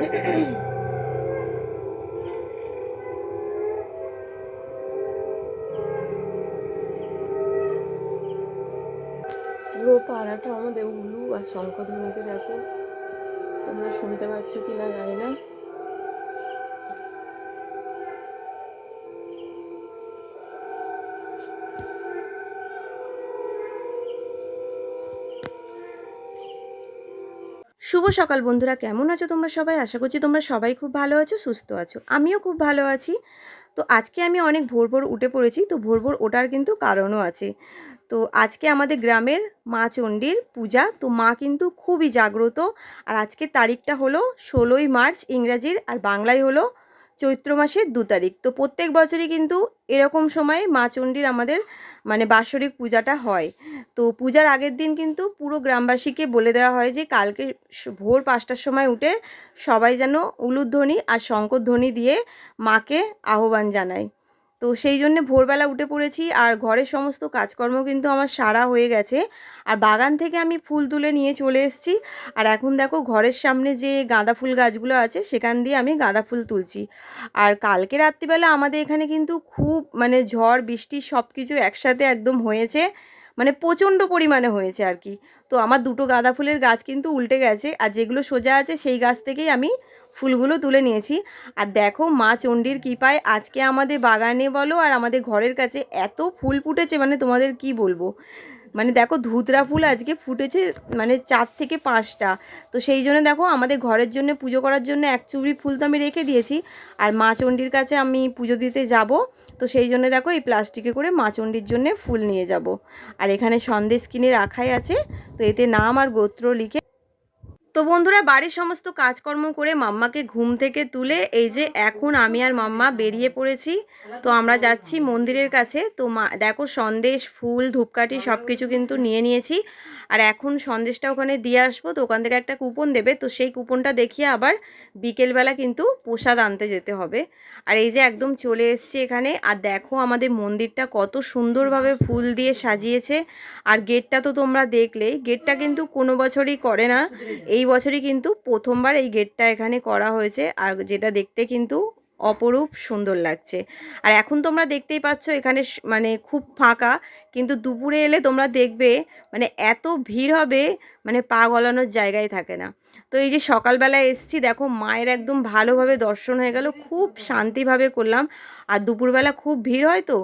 পুরো পাড়াটা আমাদের উলু আর শঙ্কধর্মীকে দেখো। তোমরা শুনতে পাচ্ছ কি না জানি না। শুভ সকাল বন্ধুরা, কেমন আছো তোমরা সবাই? আশা করছি তোমরা সবাই খুব ভালো আছো, সুস্থ আছো। আমিও খুব ভালো আছি। তো আজকে আমি অনেক ভোর ভোর উঠে পড়েছি, তো ভোর ভোর ওঠার কিন্তু কারণও আছে। তো আজকে আমাদের গ্রামের মা চণ্ডীর পূজা, তো মা কিন্তু খুবই জাগ্রত। আর আজকে তারিখটা হলো ষোলোই মার্চ ইংরাজির, আর বাংলায় হলো চৈত্র মাসের দু তারিখ। তো প্রত্যেক বছরই কিন্তু এরকম সময় মা চণ্ডীর আমাদের মানে বাৎসরিক পূজাটা হয়। তো পূজার আগের দিন কিন্তু পুরো গ্রামবাসীকে বলে দেওয়া হয় যে, কালকে ভোর পাঁচটার সময় উঠে সবাই যেন উলুধ্বনি আর শঙ্করধ্বনি দিয়ে মাকে আহ্বান জানায়। তো সেই জন্য ভোরবেলা উঠে পড়েছি আর ঘরের সমস্ত কাজকর্ম কিন্তু আমার সারা হয়ে গেছে। আর বাগান থেকে আমি ফুল তুলে নিয়ে চলে এসেছি। আর এখন দেখো ঘরের সামনে যে গাঁদা ফুল গাছগুলো আছে সেখান দিয়ে আমি গাঁদা ফুল তুলছি। আর কালকে রাত্রিবেলা আমাদের এখানে কিন্তু খুব মানে ঝড়, বৃষ্টি সব কিছু একসাথে একদম হয়েছে। মানে প্রচণ্ড পরিমাণে হয়েছে আর কি। তো আমার দুটো গাঁদা ফুলের গাছ কিন্তু উল্টে গেছে আর যেগুলো সোজা আছে সেই গাছ থেকেই আমি ফুলগুলো তুলে নিয়েছি। আর দেখো মা চণ্ডীর কৃপায় আজকে আমাদের বাগানে বলো আর আমাদের ঘরের কাছে এত ফুল ফুটেছে মানে তোমাদের কি বলব? মানে দেখো ধুতরা ফুল আজকে ফুটেছে মানে চার থেকে পাঁচটা। তো সেই জন্য দেখো আমাদের ঘরের জন্য পুজো করার জন্য এক চুবড়ি ফুল তো আমি রেখে দিয়েছি। আর মা চণ্ডীর কাছে আমি পুজো দিতে যাব। তো সেই জন্য দেখো এই প্লাস্টিকে করে মা চণ্ডীর জন্য ফুল নিয়ে যাব। আর এখানে সন্দেশ কিনে রাখাই আছে। তো এতে নাম আর গোত্র লিখে তো বন্ধুরা, বাড়ির সমস্ত কাজকর্ম করে মাম্মাকে ঘুম থেকে তুলে এই যে এখন আমি আর মাম্মা বেরিয়ে পড়েছি। তো আমরা যাচ্ছি মন্দিরের কাছে। তো মা, দেখো সন্দেশ, ফুল, ধূপকাঠি সব কিছু কিন্তু নিয়ে নিয়েছি। আর এখন সন্দেশটা ওখানে দিয়ে আসব, তো ওখান থেকে একটা কুপন দেবে। তো সেই কুপনটা দেখিয়ে আবার বিকেলবেলা কিন্তু প্রসাদ আনতে যেতে হবে। আর এই যে একদম চলে এসছি এখানে। আর দেখো আমাদের মন্দিরটা কত সুন্দরভাবে ফুল দিয়ে সাজিয়েছে। আর গেটটা তো তোমরা দেখলেই, গেটটা কিন্তু কোনো বছরই করে না। এই বছরই কিন্তু প্রথমবার এই গেটটা এখানে করা হয়েছে, আর যেটা দেখতে কিন্তু অপরূপ সুন্দর লাগছে। আর এখন তোমরা দেখতেই পাচ্ছ এখানে মানে খুব ফাঁকা, কিন্তু দুপুরে এলে তোমরা দেখবে মানে এত ভিড় হবে মানে পা গলানোর জায়গায় থাকে না। তো এই যে সকালবেলা এসছি, দেখো মায়ের একদম ভালোভাবে দর্শন হয়ে গেল, খুব শান্তিভাবে করলাম। আর দুপুরবেলা খুব ভিড় হয় তো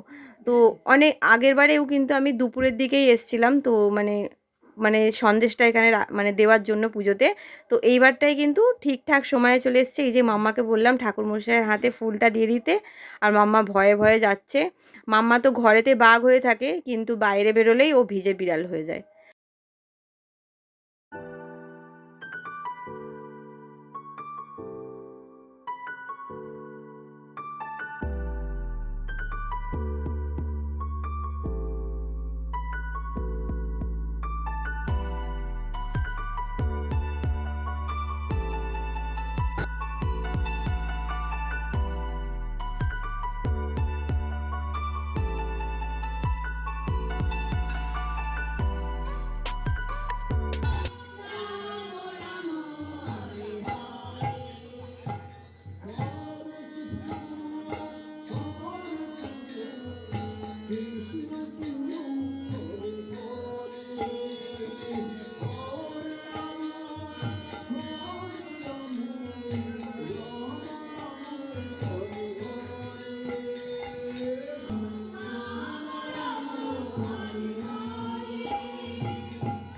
তো অনেক আগের বারেও কিন্তু আমি দুপুরের দিকেই এসছিলাম, তো মানে মানে সন্দেশটা এখানে মানে দেওয়ার জন্য পুজোতে। তো এইবারটাই কিন্তু ঠিকঠাক সময়ে চলে এসছে। এই যে মাম্মাকে বললাম ঠাকুরমশাইয়ের হাতে ফুলটা দিয়ে দিতে। আর মাম্মা ভয়ে ভয়ে যাচ্ছে। মাম্মা তো ঘরেতে বাঘ হয়ে থাকে, কিন্তু বাইরে বেরোলেই ও ভিজে বিড়াল হয়ে যায়।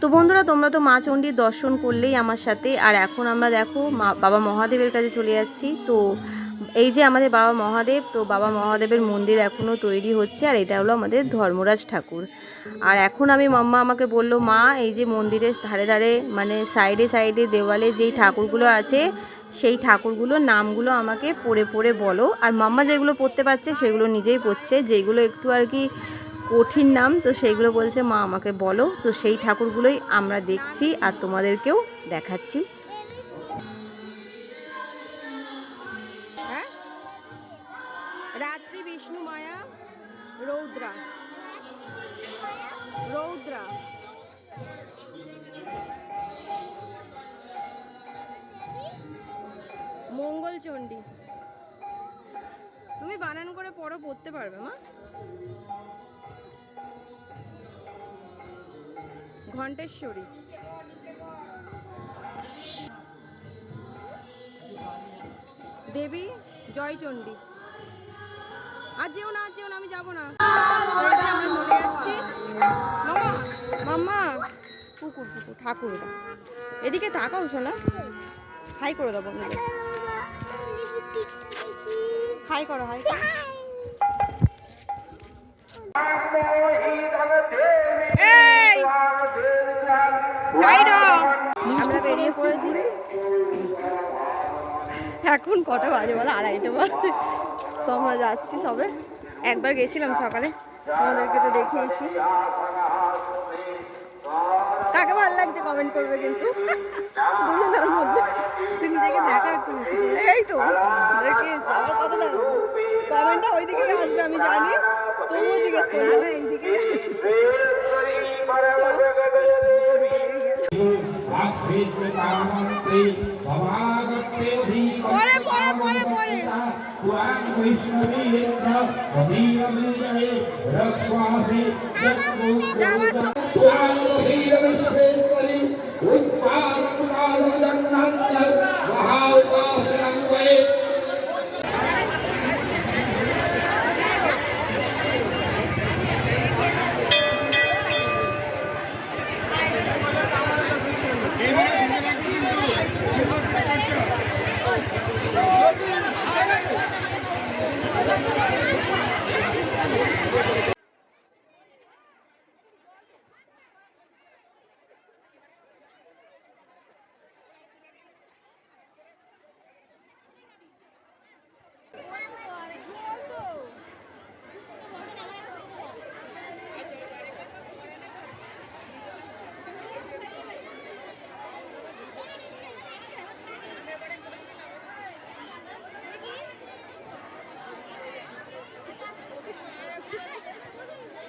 তো বন্ধুরা, তোমরা তো মা চণ্ডীর দর্শন করলেই আমার সাথে। আর এখন আমরা দেখো, মা, বাবা মহাদেবের কাছে চলে যাচ্ছি। তো এই যে আমাদের বাবা মহাদেব, তো বাবা মহাদেবের মন্দির এখনও তৈরি হচ্ছে, আর এটা হলো আমাদের ধর্মরাজ ঠাকুর। আর এখন আমি মাম্মা আমাকে বলল, মা, এই যে মন্দিরের ধারে ধারে মানে সাইডে সাইডে দেওয়ালে যেই ঠাকুরগুলো আছে, সেই ঠাকুরগুলোর নামগুলো আমাকে পড়ে পড়ে বলো। আর মাম্মা যেগুলো পড়তে পারছে, সেগুলো নিজেই পড়ছে। যেগুলো একটু আর কি কঠিন নাম, তো সেইগুলো বলছে, মা, আমাকে বলো। তো সেই ঠাকুরগুলোই আমরা দেখছি আর তোমাদেরকেও দেখাচ্ছি। রাত্রি বিষ্ণু মায়া, রৌদ্রা। রৌদ্রা। মঙ্গলচণ্ডী। তুমি বানান করে পড়ো, পড়তে পারবে, মা। ঘণ্টেশ্বরী। দেবী, জয়চণ্ডী। আজ যেও না আজ যেও না, আমি যাব না। আমরা চলে যাচ্ছি মামা, মাম্মা, পুকুর পুকুর, ঠাকুর এদিকে তাকাও শোনা হাই করে বন্ধুদের। হাই করো হাই করো। আমরা বেরিয়ে পড়েছি। এখন কটা বাজে বলো? আড়াইটা বাজে। তো আমরা যাচ্ছি সবে। একবার গেছিলাম সকালে। তোমাদেরকে তো দেখিয়েছি। কাকে ভালো লাগছে কমেন্ট করবে কিন্তু? দুজনের মধ্যে। তুমি দেখে দেখা একটু এই তো। দেখে আমার কথা দেখো কমেন্টটা ওই দিকেই আসবে আমি জানি। তবুও জিজ্ঞেস করলাম এইদিকে। পরে পরে পরে পরে উৎপাদন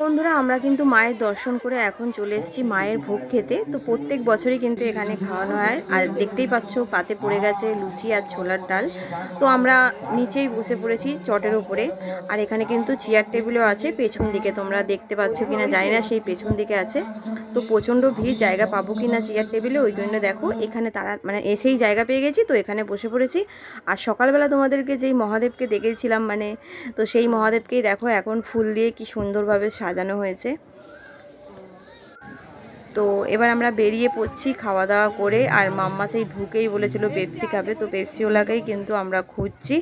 বন্ধুরা, আমরা কিন্তু মায়ের দর্শন করে এখন চলে এসেছি মায়ের ভোগ খেতে। তো প্রত্যেক বছরই কিন্তু এখানে খাওয়ানো হয়। আর দেখতেই পাচ্ছ, পাতে পড়ে গেছে লুচি আর ছোলার ডাল। তো আমরা নিচেই বসে পড়েছি চটের উপরে। আর এখানে কিন্তু চেয়ার টেবিলও আছে। পেছন দিকে তোমরা দেখতে পাচ্ছ কিনা জানি না, সেই পেছন দিকে আছে। তো প্রচণ্ড ভিড়, জায়গা পাবো কিনা চেয়ার টেবিলে ওই জন্য দেখো, এখানে তারা মানে এসেই জায়গা পেয়ে গেছি। তো এখানে বসে পড়েছি। আর সকালবেলা তোমাদেরকে যেই মহাদেবকে দেখেছিলাম মানে তো সেই মহাদেবকেই দেখো, এখন ফুল দিয়ে কি সুন্দরভাবে সাজানো হয়েছে। তো এবার আমরা বেরিয়ে পড়ছি খাওয়া দাওয়া করে। আর মাম্মা সেই ভুকেই বলেছিল পেপসি খাবে। তো পেপসিওয়ালাকেই কিন্তু আমরা খুঁজছি।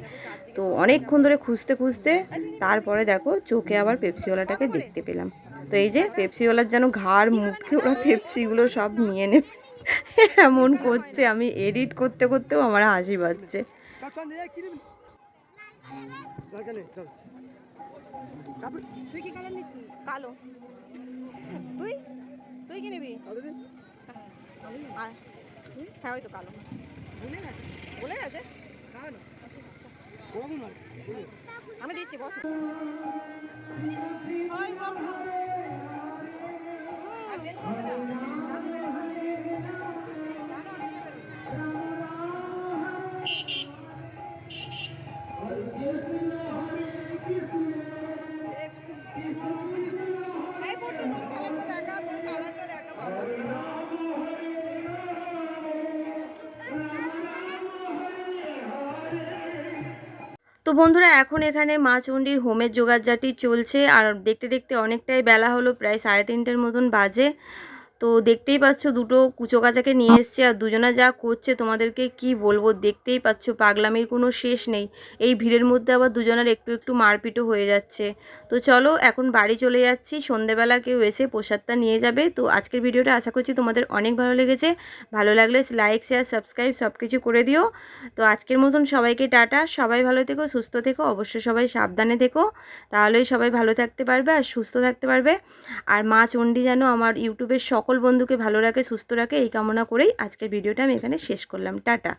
তো অনেকক্ষণ ধরে খুঁজতে খুঁজতে তারপরে দেখো চোখে আবার পেপসিওয়ালাটাকে দেখতে পেলাম। তো এই যে পেপসিওয়ালার যেন ঘাড় মুখে ওরা পেপসিগুলো সব নিয়ে নেবে। এমন করছে আমি এডিট করতে করতেও আমার হাসি পাচ্ছে। তুই কি কালার নিচ্ছিস? কালো। তুই? তুই কি নিবি? আর হ্যাঁ ওই তো কালো। ভুলে গেছে? বলে গেছে? আমি দিচ্ছি বস। তো বন্ধুরা, এখন এখানে মা চণ্ডীর হোমের জোগাড়জাটি চলছে। আর দেখতে দেখতে অনেকটাই বেলা হলো, প্রায় সাড়ে তিনটের মতন বাজে। তো দেখতেই পাচ্ছ দুটো কুচো কাচাকে নিয়ে এসছে আর দুজনা যা করছে তোমাদেরকে কি বলব, দেখতেই পাচ্ছ পাগলামির কোনো শেষ নেই। এই ভিড়ের মধ্যে আবার দুজনের একটু একটু মারপিটও হয়ে যাচ্ছে। তো চলো এখন বাড়ি চলে যাচ্ছি, সন্ধেবেলা কেউ এসে প্রসাদটা নিয়ে যাবে। তো আজকের ভিডিওটা আশা করছি তোমাদের অনেক ভালো লেগেছে। ভালো লাগলে লাইক শেয়ার সাবস্ক্রাইব সব কিছু করে দিও। তো আজকের মতন সবাইকে টাটা। সবাই ভালো থেকো, সুস্থ থেকো, অবশ্যই সবাই সাবধানে থেকো। তাহলেই সবাই ভালো থাকতে পারবে আর সুস্থ থাকতে পারবে। আর মা চণ্ডী যেন আমার ইউটিউবের সকল বন্ধুকে ভালো রাখে, সুস্থ রাখে, এই কামনা করেই আজকের ভিডিওটা আমি এখানে শেষ করলাম। টাটা।